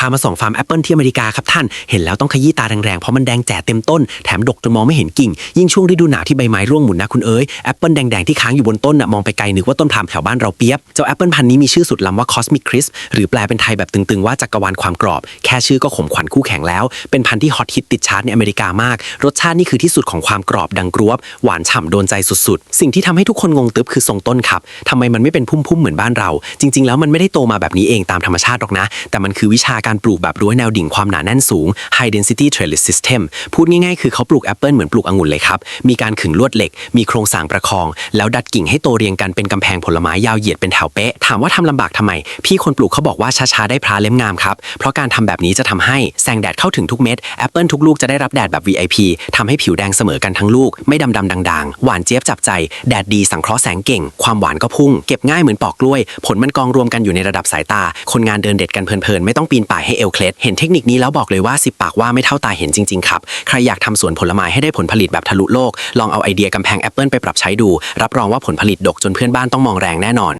พามาส่องฟาร์มแอปเปิลที่อเมริกาครับท่าน เห็นแล้วต้องขยี้ตาแรงๆ เพราะมันแดงแจ๋เต็มต้น แถมดกจนมองไม่เห็นกิ่ง ยิ่งช่วงฤดูหนาวที่ใบไม้ร่วงหมุนนะคุณเอ๋ยแอปเปิลแดงๆที่ค้างอยู่บนต้นน่ะมองไปไกลนึกว่าต้นพามแถวบ้านเราเปียบ เจ้าแอปเปิลพันนี้มีชื่อสุดล้ำว่า Cosmic Crisp หรือแปลเป็นไทยแบบตึงๆว่าจักรวาลความกรอบ แค่ชื่อก็ขมขวัญคู่แข่งแล้ว เป็นพันธุ์ที่ฮอตฮิตติดชาร์ตในอเมริกามาก รสชาตินี่คือที่สุดของความกรอบดังกรวบ หวานฉ่ำโดนใจสุดๆ สิ่งที่ทำให้ทุกคนงงตึ๊บคือทรงต้นครับทำไมมันไม่เป็นพุ่มๆเหมือนบ้านเรา จริง ๆ แล้วมันไม่ได้โตมาแบบนี้เองตามธรรมชาติหรอกนะ แต่มันคือวิชาการปลูกแบบรั้วแนวดิ่งความหนาแน่นสูง High Density Trellis System พูดง่ายๆ คือเขาปลูกแอปเปิลเหมือนปลูกองุ่นเลยครับ มีการขึงลวดเหล็ก มีโครงสร้างประคอง แล้วดัดกิ่งให้โตเรียงกันเป็นกำแพงผลไม้ยาวเหยียดเป็นแถวเป๊ะ ถามว่าทำลำบากทำไม พี่คนปลูกเขาบอกว่าช้าๆ ได้พระเล่มงามครับ เพราะการทำแบบนี้จะทำให้แสงแดดเข้าถึงทุกเม็ดแอปเปิลทุกลูกจะได้รับแดดแบบ VIP ทำให้ผิวแดงเสมอกันทั้งลูก ไม่ดำดำๆด่างๆ หวานเจี๊ยบจับใจ แดดดีสังเคราะห์แสงเก่ง ความหวานก็พุ่ง เก็บง่ายเหมือนปอกกล้วย ผลมันกองรวมกันอยู่ในระดับสายตา คนงานเดินเด็ดกันเพลินๆ ไม่ต้องปีนป่ายให้เอลเคล็ดเห็นเทคนิคนี้แล้วบอกเลยว่าสิปากว่าไม่เท่าตาเห็นจริงๆครับ ใครอยากทำสวนผลไม้ให้ได้ผลผลิตแบบทะลุโลก ลองเอาไอเดียกำแพงแอปเปิลไปปรับใช้ดู รับรองว่าผลผลิตดกจนเพื่อนบ้านต้องมองแรงแน่นอน